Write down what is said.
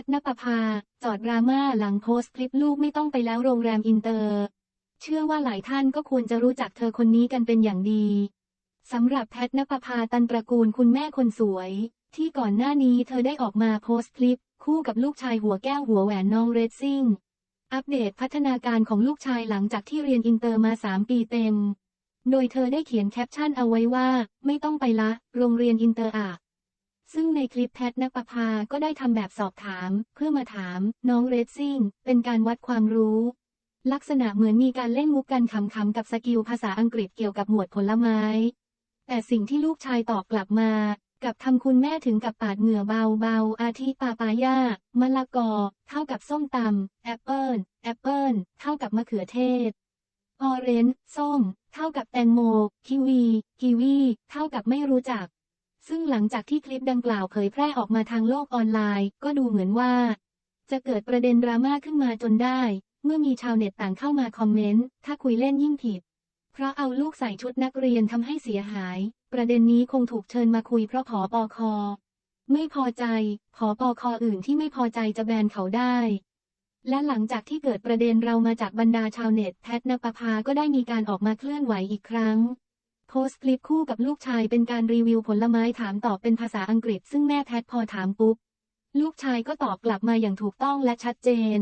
ทนปภา จอดดราม่าหลังโพสต์คลิปลูกไม่ต้องไปแล้วโรงแรมอินเตอร์ เชื่อว่าหลายท่านก็ควรจะรู้จักเธอคนนี้กันเป็นอย่างดี สำหรับแพทนปภาตันตระกูลคุณแม่คนสวย ที่ก่อนหน้านี้เธอได้ออกมาโพสต์คลิป คู่กับลูกชายหัวแก้วหัวแหวนน้องเรซซิ่ง อัปเดตพัฒนาการของลูกชายหลังจากที่เรียนอินเตอร์มา 3 ปีเต็ม โดยเธอได้เขียนแคปชั่นเอาไว้ว่า ไม่ต้องไปละ โรงเรียนอินเตอร์อะ ซึ่งในคลิปแพทนักปภาก็ได้ทำแบบสอบถาม เพื่อมาถาม น้องเรซซิ่ง เป็นการวัดความรู้ ลักษณะเหมือนมีการเล่นมุกกันขำๆกับสกิลภาษาอังกฤษเกี่ยวกับหมวดผลไม้ แต่สิ่งที่ลูกชายตอบกลับมา กับทำคุณแม่ถึงกับปาดเหงื่อเบาๆอาทิปาปายามะละกอ เท่ากับส้มตำแอปเปิลแอปเปิลเท่ากับมะเขือเทศออเรนจ์ส้ม เท่ากับแตงโม คิวี กีวี เท่ากับไม่รู้จัก ซึ่งหลังจากที่คลิปดังกล่าวเผยแพร่ออกมาทางโลกออนไลน์ ก็ดูเหมือนว่า จะเกิดประเด็นดราม่าขึ้นมาจนได้ เมื่อมีชาวเน็ตต่างเข้ามาคอมเมนต์ ถ้าคุยเล่นยิ่งผิด เพราะเอาลูกใส่ชุดนักเรียนทำให้เสียหาย ประเด็นนี้คงถูกเชิญมาคุยเพราะผอปอคอ ไม่พอใจผอปอคออื่นที่ไม่พอใจจะแบนเขาได้และหลังจากที่เกิดประเด็นเรามาจากบรรดาชาวเน็ตแพทนปภาก็ได้มีการออกมาเคลื่อนไหวอีกครั้ง โพสต์คลิปคู่กับลูกชายเป็นการรีวิวผลไม้ถามตอบเป็นภาษาอังกฤษ ซึ่งแม่แพทพอถามปุ๊บ ลูกชายก็ตอบกลับมาอย่างถูกต้องและชัดเจน